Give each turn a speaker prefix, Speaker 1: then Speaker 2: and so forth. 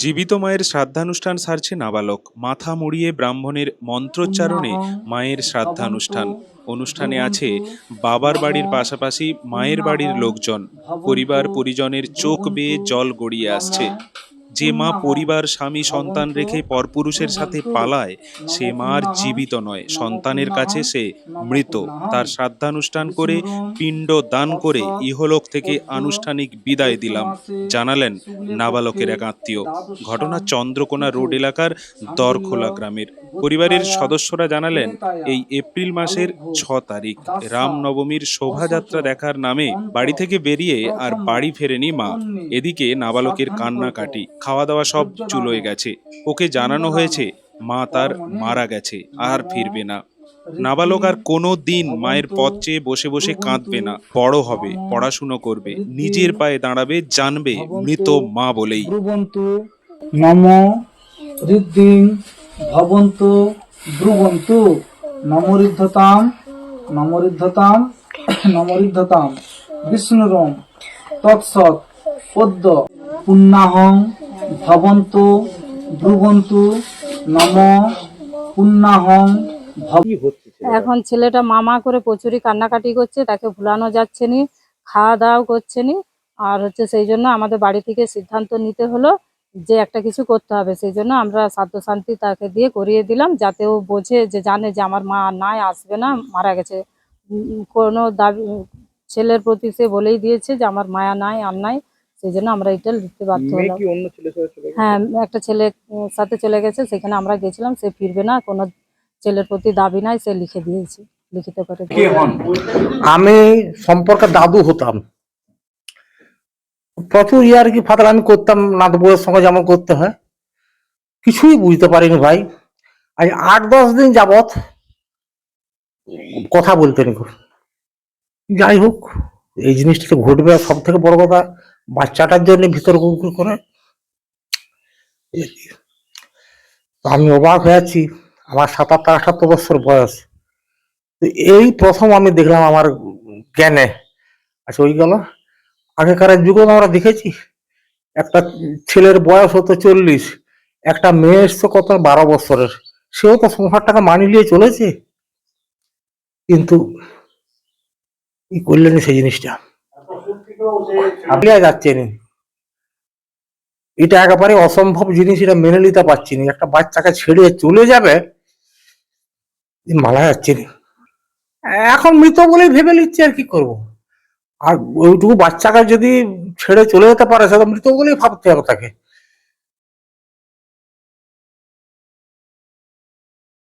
Speaker 1: জীবিত মায়ের শ্রাদ্ধানুষ্ঠান সারছে নাবালক। মাথা মুড়িয়ে ব্রাহ্মণের মন্ত্রোচ্চারণে মায়ের শ্রাদ্ধানুষ্ঠান। অনুষ্ঠানে আছে বাবার বাড়ির পাশাপাশি মায়ের বাড়ির লোকজন। পরিবার পরিজনের চোখ বেয়ে জল গড়িয়ে আসছে। যে মা পরিবার স্বামী সন্তান রেখে পরপুরুষের সাথে পালায় সে মা আর জীবিত নয় সন্তানের কাছে সে মৃত। তার শ্রাদ্ধানুষ্ঠান করে পিণ্ড দান করে ইহলোক থেকে আনুষ্ঠানিক বিদায় দিলাম জানালেন নাবালকের এক আত্মীয়। ঘটনা চন্দ্রকোনা রোড এলাকার দরখোলা গ্রামের। পরিবারের সদস্যরা জানালেন এই এপ্রিল মাসের ছ তারিখ রামনবমীর শোভাযাত্রা দেখার নামে বাড়ি থেকে বেরিয়ে আর বাড়ি ফেরেনি মা। এদিকে নাবালকের কান্নাকাটি। খাওয়া দাওয়া সব চুলোয় গেছে। ওকে জানানো হয়েছে মা তার মারা গেছে আর ফিরবে না। নাবালক আর কোনো দিন মায়ের পথ চেয়ে বসে বসে কাঁদবে না বড় হবে পড়াশুনো করবে নিজের পায়ে দাঁড়াবে জানবে মৃত মা বলেই।
Speaker 2: নম ঋদ্ধিং ভবন্তু ব্রুবন্তু নমরিদ্ধতাম নমরিদ্ধতাম নমরিদ্ধতাম বিষ্ণুরম তৎসৎ পদ্য পুণ্যাহং ভবন্তু ব্রুবন্তু নম পুণ্যাহং
Speaker 3: এখন ছেলেটা মামা করে প্রচুরই কান্নাকাটি করছে তাকে ভুলানো যাচ্ছে নি খাওয়া দাওয়াও করছে নি আর হচ্ছে সেই জন্য আমাদের বাড়ি থেকে সিদ্ধান্ত নিতে হলো যে একটা কিছু করতে হবে। সেই জন্য আমরা সাধ্য শান্তি তাকে দিয়ে করিয়ে দিলাম যাতে ও বোঝে যে জানে যে আমার মা নাই আসবে না মারা গেছে। কোনো দাবি ছেলের প্রতি সে বলেই দিয়েছে যে আমার মায়া নাই আর নাই। সেই জন্য আমরা এটা লিখতে বাধ্য হলাম? হ্যাঁ একটা ছেলে সাথে চলে গেছে সেখানে আমরা গেছিলাম সে ফিরবে না কোনো ছেলের প্রতি দাবি নাই সে লিখে দিয়েছে লিখিত করে
Speaker 4: আমি সম্পর্কে দাদু হতাম। প্রচুর ইয়ার কি ফাতাল আমি করতাম নাত বউয়ের সঙ্গে যেমন করতে হয়। কিছুই বুঝতে পারিনি ভাই। আজ আট দশ দিন যাবত কথা বলতে নি খুব। যাই হোক এই জিনিসটা তো ঘটবে সব থেকে বড় কথা বাচ্চাটার জন্য ভিতর কুকুর করে। আমি অবাক হয়ে আছি, আমার সাতাত্তর আটাত্তর বছর বয়স। এই প্রথম আমি দেখলাম আমার জ্ঞানে। আচ্ছা ওই গেল। আগেকার যুগে আমরা দেখেছি, একটা ছেলের বয়স হতো চল্লিশ, একটা মেয়ে এসছে কত বারো বছরের। সেও তো সংসারটাকে মানিয়ে নিয়ে চলেছে। কিন্তু কি করলেন সেই জিনিসটা? আপনি যাচ্ছে না। এটা একেবারে অসম্ভব জিনিস, এটা মেনে নিতে পারছি না। একটা বাচ্চাকে ছেড়ে চলে যাবে মারা যাচ্ছে না। এখন মৃত বলেই ভেবে নিচ্ছে আর কি করব। আর ওইটুকু বাচ্চাকে যদি ছেড়ে চলে যেতে পারে সেটা মৃত বলেই ভাবতে হবে তাকে।